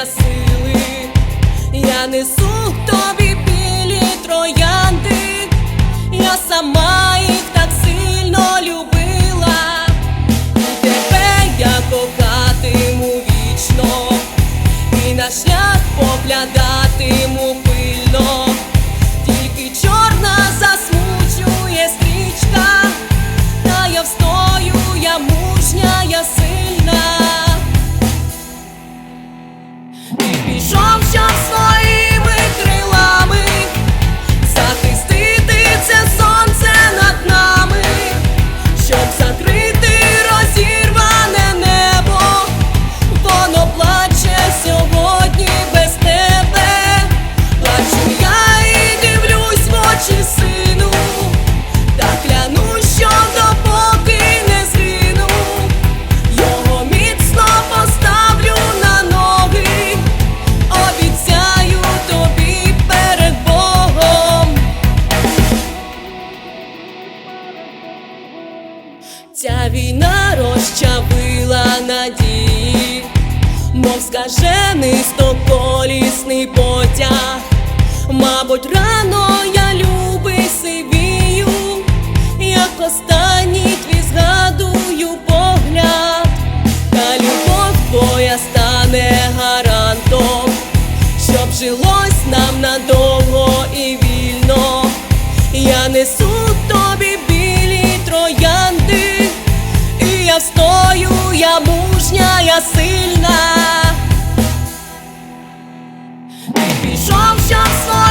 я сили, я несу тобі білі троянди, я сама. Ця війна розчавила надії, мов скажений стоколісний потяг, мабуть, рано я. я мужня, я сильна, ти пішов, щоб свої.